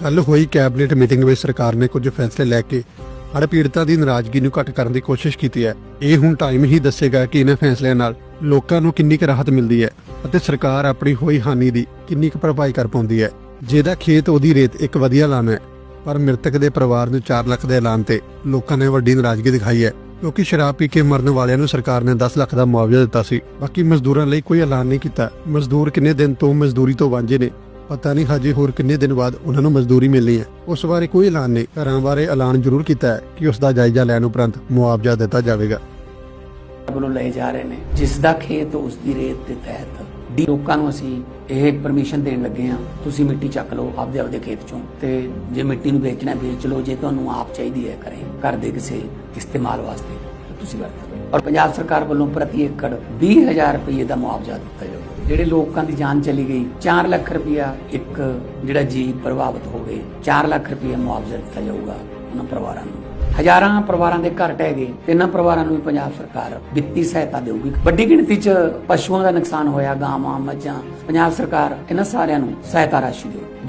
ਕੱਲ ਹੋਈ cabinet meeting ਵਿੱਚ ਸਰਕਾਰ ਨੇ ਕੁਝ ਫੈਸਲੇ ਲੈ ਕੇ ਹੜ੍ਹ ਪੀੜਤਾਂ ਦੀ ਨਾਰਾਜ਼ਗੀ ਨੂੰ ਘੱਟ ਕਰਨ ਦੀ ਕੋਸ਼ਿਸ਼ ਕੀਤੀ ਹੈ। ਇਹ ਹੁਣ ਟਾਈਮ ਹੀ ਦੱਸੇਗਾ ਕਿ ਇਹਨਾਂ ਫੈਸਲਿਆਂ ਨਾਲ ਲੋਕਾਂ ਨੂੰ ਕਿੰਨੀ ਕੁ ਰਾਹਤ ਮਿਲਦੀ ਹੈ ਅਤੇ ਸਰਕਾਰ ਆਪਣੀ ਹੋਈ ਹਾਨੀ ਦੀ ਕਿੰਨੀ ਕੁ ਭਰਪਾਈ ਕਰ ਪਾਉਂਦੀ ਹੈ। ਜਿਹਦਾ ਖੇਤ ਉਹਦੀ ਰੇਤ ਇੱਕ ਵਧੀਆ ਐਲਾਨ ਹੈ, ਪਰ ਮ੍ਰਿਤਕ ਦੇ ਪਰਿਵਾਰ ਨੂੰ 4 ਲੱਖ ਦੇ ਐਲਾਨ ਤੇ ਲੋਕਾਂ ਨੇ ਵੱਡੀ ਨਾਰਾਜ਼ਗੀ ਦਿਖਾਈ ਹੈ, ਕਿਉਂਕਿ ਸ਼ਰਾਬ ਪੀ ਕੇ ਮਰਨ ਵਾਲਿਆਂ ਨੂੰ ਸਰਕਾਰ ਨੇ 10 ਲੱਖ ਦਾ ਮੁਆਵਜ਼ਾ ਦਿੱਤਾ ਸੀ। ਬਾਕੀ ਮਜ਼ਦੂਰਾਂ ਲਈ ਕੋਈ ਐਲਾਨ ਨਹੀਂ ਕੀਤਾ। ਮਜ਼ਦੂਰ ਕਿੰਨੇ ਦਿਨ ਤੋਂ ਮਜ਼ਦੂਰੀ ਤੋਂ ਵਾਂਝੇ ਨੇ ਪਤਾ ਨਹੀਂ ਹਜੇ ਹੋਰ ਕਿੰਨੇ ਦਿਨ ਬਾਅਦ ਉਹਨਾਂ ਨੂੰ ਮਜ਼ਦੂਰੀ ਮਿਲਣੀ ਹੈ। ਉਸ ਬਾਰੇ ਕੋਈ ਐਲਾਨ ਨਹੀਂ। ਘਰਾਂ ਬਾਰੇ ਐਲਾਨ ਜ਼ਰੂਰ ਕੀਤਾ ਹੈ ਕਿ ਉਸ ਦਾ ਜਾਇਜ਼ਾ ਲੈਣ ਉਪਰੰਤ ਮੁਆਵਜ਼ਾ ਦਿੱਤਾ ਜਾਵੇਗਾ। ਵੱਲੋਂ ਲਏ ਜਾ ਰਹੇ ਨੇ। ਜਿਸ ਦਾ ਖੇਤ ਉਸ ਦੀ ਰੇਤ ਦੇ ਤਹਿਤ ਡੀ ਲੋਕਾਂ ਨੂੰ ਅਸੀਂ ਇਹ ਪਰਮਿਸ਼ਨ ਦੇਣ ਲੱਗੇ ਆ ਤੁਸੀਂ ਮਿੱਟੀ ਚੱਕ ਲਓ ਆਪਦੇ ਆਪਦੇ ਖੇਤ ਚੋਂ ਤੇ ਜੇ ਮਿੱਟੀ ਨੂੰ ਵੇਚਣਾ ਵੇਚ ਲਓ। ਜੇ ਤੁਹਾਨੂੰ ਆਪ ਚਾਹੀਦੀ ਹੈ ਕਰੇ ਘਰ ਦੇ ਕਿਸੇ ਇਸਤੇਮਾਲ ਵਾਸਤੇ। ਤੁਸੀਂ ਵਰਤੋ ਔਰ ਪੰਜਾਬ ਸਰਕਾਰ ਵੱਲੋਂ ਪ੍ਰਤੀ ਏਕੜ 20000 ਰੁਪਏ ਦਾ ਮੁਆਵਜ਼ਾ ਦਿੱਤਾ ਜਾਊਗਾ ਜਿਹੜੇ ਲੋਕਾਂ ਦੀ ਜਾਨ ਚਲੀ ਗਈ 4 ਲੱਖ ਰੁਪਇਆ ਇੱਕ ਜਿਹੜਾ ਜੀਵ ਪ੍ਰਭਾਵਿਤ ਹੋ ਗਏ 4 ਲੱਖ ਰੁਪਇਆ ਮੁਆਵਜ਼ਾ ਦਿੱਤਾ ਜਾਊਗਾ ਉਹਨਾਂ ਪਰਿਵਾਰਾਂ ਨੂੰ। ਹਜ਼ਾਰਾਂ ਪਰਿਵਾਰਾਂ ਦੇ ਘਰ ਟਹਿ ਗਏ ਤੇ ਇਹਨਾਂ ਪਰਿਵਾਰਾਂ ਨੂੰ ਵੀ ਪੰਜਾਬ ਸਰਕਾਰ ਵਿੱਤੀ ਸਹਾਇਤਾ ਦੇਊਗੀ। ਵੱਡੀ ਗਿਣਤੀ 'ਚ ਪਸ਼ੂਆਂ ਦਾ ਨੁਕਸਾਨ ਹੋਇਆ, ਗਾਵਾਂ, ਮੱਝਾਂ। ਪੰਜਾਬ ਸਰਕਾਰ ਇਹਨਾਂ ਸਾਰਿਆਂ ਨੂੰ ਸਹਾਇਤਾ ਰਾਸ਼ੀ ਦੇਊਗੀ